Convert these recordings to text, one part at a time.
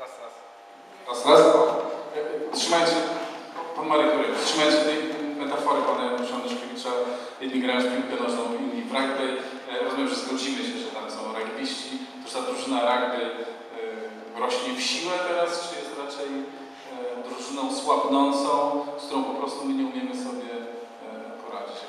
Raz, raz. Raz, raz. Trzymajcie, pan Marek Jurek, trzymajcie tej metafory pana Januszana Szkiewicza. Jedni grają w piłkę nożną, inni w rugby. E, Rozumiem, że zgodzimy się, że tam są rugbyści. To ta drużyna rugby e, rośnie w siłę teraz, czy jest raczej e, drużyną słabnącą, z którą po prostu my nie umiemy sobie e, poradzić,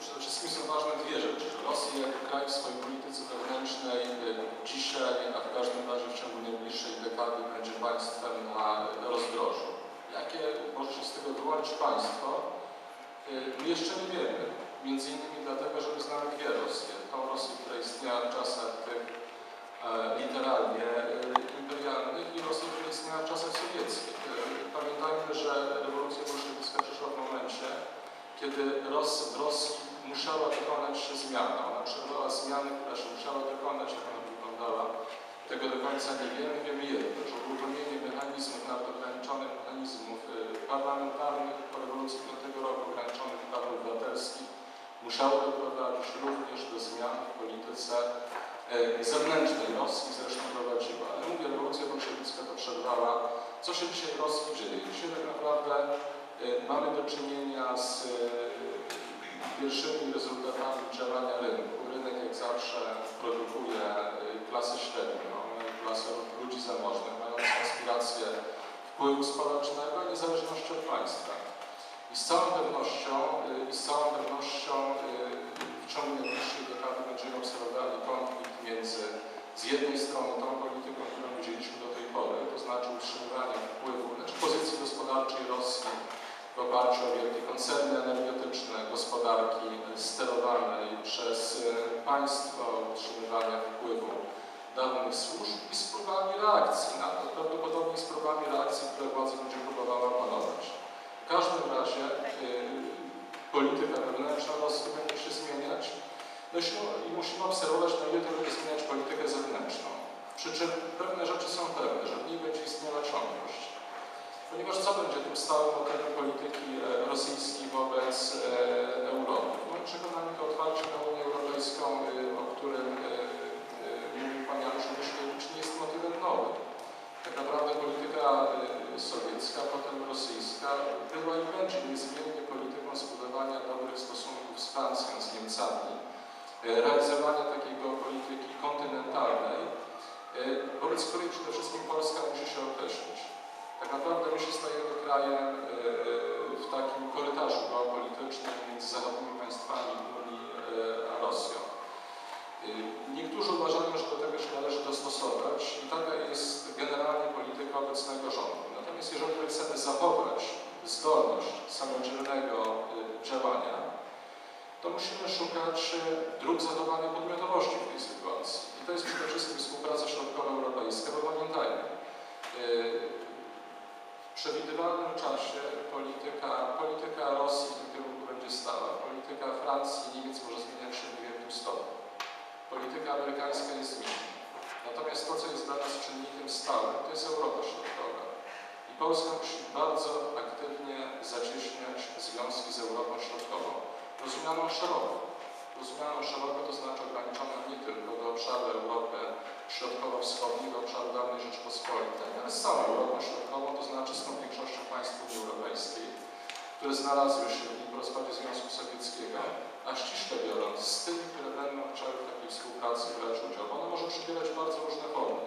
przede wszystkim są ważne dwie rzeczy. Rosja jako kraj w swojej polityce wewnętrznej y, dzisiaj, a w każdym razie w ciągu najbliższej dekady będzie państwem na rozdrożu. Jakie może się z tego wyłonić państwo? My jeszcze nie wiemy. Między innymi dlatego, że my znamy dwie Rosje. Tą Rosję, która istniała w czasach tych e, literalnie e, imperialnych i Rosję, która istniała w czasach sowieckich. E, Pamiętajmy, że rewolucja bolszewicka przyszła w momencie, kiedy Ros, w Rosji musiała dokonać się zmiana. Ona przeżywała zmiany, która się musiała dokonać, jak ona wyglądała. Tego do końca nie wiemy. Wiemy jedno, że uruchomienie mechanizmów, nawet ograniczonych mechanizmów y, parlamentarnych po rewolucji 5 roku, ograniczonych praw obywatelskich, musiało doprowadzić również do zmian w polityce e, zewnętrznej Rosji, zresztą prowadziła. Ale mówię, rewolucja bolszewicka to przerwała. Co się dzisiaj w Rosji dzieje? Dzisiaj tak naprawdę e, mamy do czynienia z pierwszymi rezultatami działania rynku. Rynek jak zawsze produkuje e, klasę średnią, e, klasę ludzi zamożnych, mających aspiracje wpływu społecznego i niezależności od państwa. I z całą pewnością, y, i z całą pewnością y, w ciągu najbliższej dekady będziemy obserwowali konflikt między z jednej strony tą polityką, którą widzieliśmy do tej pory, to znaczy utrzymywanie wpływu, znaczy pozycji gospodarczej Rosji o wielkie koncerny energetyczne, gospodarki sterowanej przez y, państwo, utrzymywania wpływu dawnych służb i z próbami reakcji na to, prawdopodobnie z próbami reakcji, które władza będzie próbowała opanować. W każdym razie y, polityka wewnętrzna Rosji będzie się zmieniać Myśmy, i musimy obserwować, na ile to będzie zmieniać politykę zewnętrzną. Przy czym pewne rzeczy są pewne, że w niej będzie istniała ciągłość. Ponieważ co będzie tym stałym modelem polityki e, rosyjskiej wobec e, Europy? W moim przekonaniu to otwarcie na Unię Europejską, e, o którym mówił Pan Janusz Myszkiewicz, nie jest motywem nowym. Tak naprawdę polityka y, sowiecka, potem rosyjska była i będzie niezmiennie polityką zbudowania dobrych stosunków z Francją, z Niemcami, y, realizowania takiej geopolityki kontynentalnej, y, wobec której przede wszystkim Polska musi się określić. Tak naprawdę my się stajemy krajem w takim korytarzu geopolitycznym między zachodnimi państwami Unii a Rosją. Niektórzy uważają, że do tego się należy dostosować i taka jest generalnie polityka obecnego rządu. Natomiast jeżeli chcemy zachować zdolność samodzielnego działania, to musimy szukać dróg zachowania podmiotowości w tej sytuacji. I to jest przede wszystkim współpraca środkowo-europejska, bo pamiętajmy, przewidywalnym czasie polityka, polityka Rosji w tym kierunku będzie stała. Polityka Francji i Niemiec może zmieniać się w niewielkim stopniu polityka amerykańska jest zmienna. Natomiast to, co jest dla nas czynnikiem stałym, to jest Europa Środkowa. I Polska musi bardzo aktywnie zacieśniać związki z Europą Środkową. Rozumianą szeroko. Rozumianą szeroko to znaczy ograniczoną nie tylko do obszaru Europy Środkowo-Wschodniej, do obszaru dawnej Rzeczpospolitej, ale z całą Europą Środkową, to znaczy z tą większością państw Unii Europejskiej, które znalazły się w rozpadzie Związku Sowieckiego, a ściśle biorąc z tymi, które będą chciały w takiej współpracy brać udział. Ona może przybierać bardzo różne formy.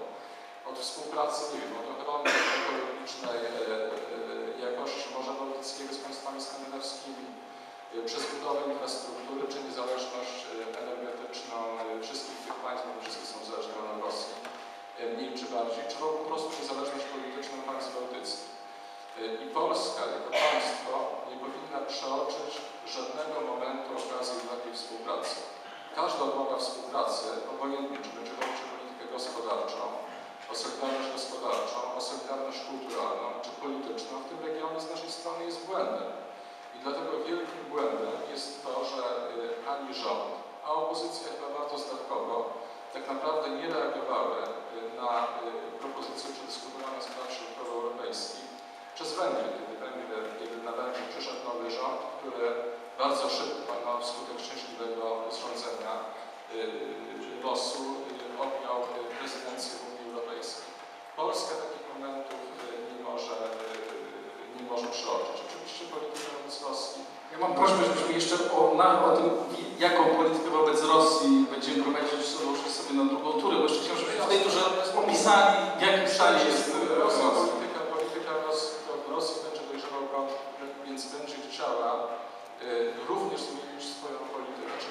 Od współpracy, nie wiem, od ochrony ekologicznej e, e, jakości Morza Bałtyckiego z państwami skandynawskimi, e, przez budowę infrastruktury, czy niezależność energetyczną e, wszystkich tych państw, bo wszystkie są zależne od Rosji, e, mniej czy bardziej, czy po prostu niezależność polityczną państw bałtyckich. E, I Polska jako państwo nie powinna przeoczyć żadnego momentu okazji do takiej współpracy. Każda odmowa współpracy, obojętnie czy będzie o politykę gospodarczą, o solidarność gospodarczą, o solidarność kulturalną czy polityczną, w tym regionie z naszej strony jest błędem. I dlatego wielkim błędem jest to, że y, ani rząd, a opozycja chyba bardzo zdarkowo tak naprawdę nie reagowały na y, propozycję przedyskutowaną z Funduszy Praw Europejskich przez Węgry, kiedy, Węgry, kiedy na Węgrzech przyszedł nowy rząd, który bardzo szybko, no, wskutek szczęśliwego zrządzenia y, y, losu, objął prezydencję Unii Europejskiej. Polska takich momentów nie może, nie może przeoczyć. Oczywiście polityka wobec Rosji. Ja mam prośbę, żebyśmy jeszcze o, na, o tym jaką politykę wobec Rosji będziemy prowadzić już sobie na drugą turę, bo jeszcze chciałem, żebyśmy w tej turze opisali, w jakim stanie jest Rosja. Polityka, polityka Rosji, to Rosji będzie dojrzewał więc będzie chciała e, również zmienić swoją politykę, czy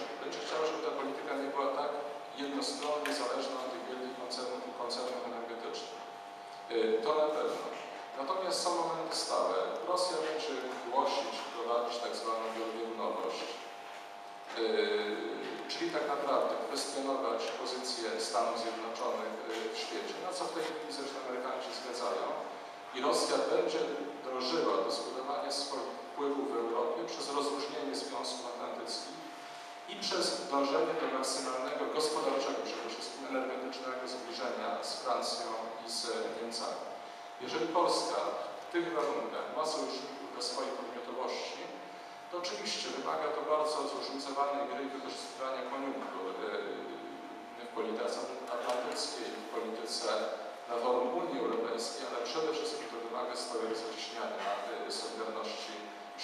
czyli tak naprawdę kwestionować pozycję Stanów Zjednoczonych yy, w świecie, na co w tej chwili zresztą Amerykanie się zgadzają. I Rosja będzie dążyła do zbudowania swoich wpływów w Europie przez rozróżnienie związków atlantyckich i przez dążenie do maksymalnego gospodarczego, przede wszystkim energetycznego zbliżenia z Francją i z Niemcami. Jeżeli Polska w tych warunkach ma sojuszników dla swojej podmiotowości, to oczywiście wymaga to bardzo zróżnicowanej gry i wykorzystywania koniunktur yy, w polityce atlantyckiej, w polityce na forum Unii Europejskiej, ale przede wszystkim to wymaga stałego zacieśniania yy, Solidarności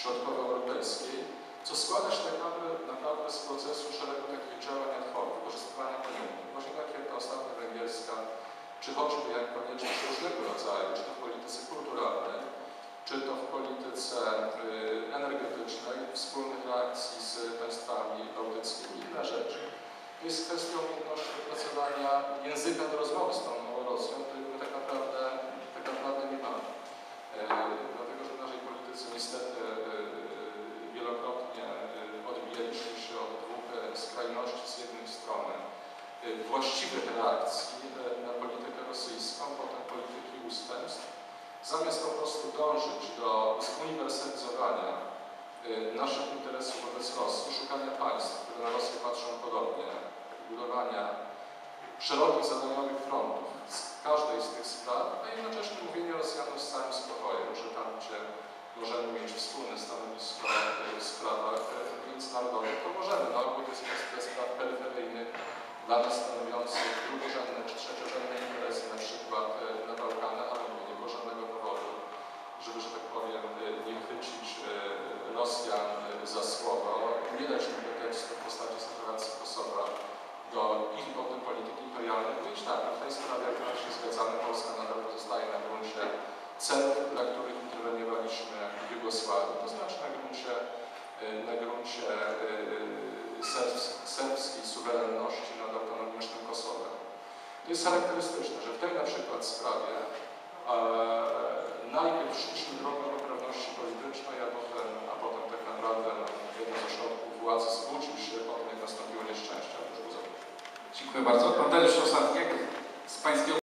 Środkowoeuropejskiej, co składa się tak naprawdę, naprawdę z procesu szeregu takich działań ad hoc, wykorzystywania koniunktur. Właśnie takie jak ta ostatnia węgierska, czy choćby jak konieczność różnego rodzaju, czy to w polityce kulturalnej, czy to w polityce y, energetycznej, wspólnych reakcji z państwami bałtyckimi. Inna rzecz to jest kwestia umiejętności wypracowania języka do rozmowy z tą nową Rosją, którego my tak naprawdę, tak naprawdę nie mamy. E, dlatego, że w naszej polityce niestety e, wielokrotnie e, odbijaliśmy się od dwóch e, skrajności z jednej strony e, właściwych reakcji e, na politykę rosyjską, potem polityki ustępstw, zamiast po prostu dążyć do zuniwersalizowania y, naszych interesów wobec Rosji, szukania państw, które na Rosję patrzą podobnie, budowania szerokich zadaniowych frontów z każdej z tych spraw, a jednocześnie mówienie Rosjanom z całym spokojem, że tam, gdzie możemy mieć wspólne stanowisko y, w sprawach międzynarodowych, to możemy. No, bo to jest kwestia spraw peryferyjnych, dla nas stanowiących drugorzędne trzeciorzędne interesy, na przykład y, na Bałkanach, ale mówię, nie było żadnego powodu, żeby, że tak powiem, y, nie chwycić y, Rosjan y, za słowo, nie dać im pretekstu w postaci sytuacji Kosowa do ich potem polityki imperialnej. Mówić tak, no w tej sprawie akurat się zgadzamy, Polska nadal pozostaje na gruncie celów, dla których interweniowaliśmy w Jugosławii, to znaczy na gruncie, y, na gruncie y, serbs- serbskiej suwerenności nad autonomicznym Kosowem. To jest charakterystyczne, że w tej na sprawie e, najpierw szliśmy drogą poprawności politycznej, a potem, a potem tak naprawdę jeden ze środków władzy zbudził się, potem jak nastąpiło nieszczęście. Dziękuję bardzo. Pan Dariusz Osatniak z Pańskiego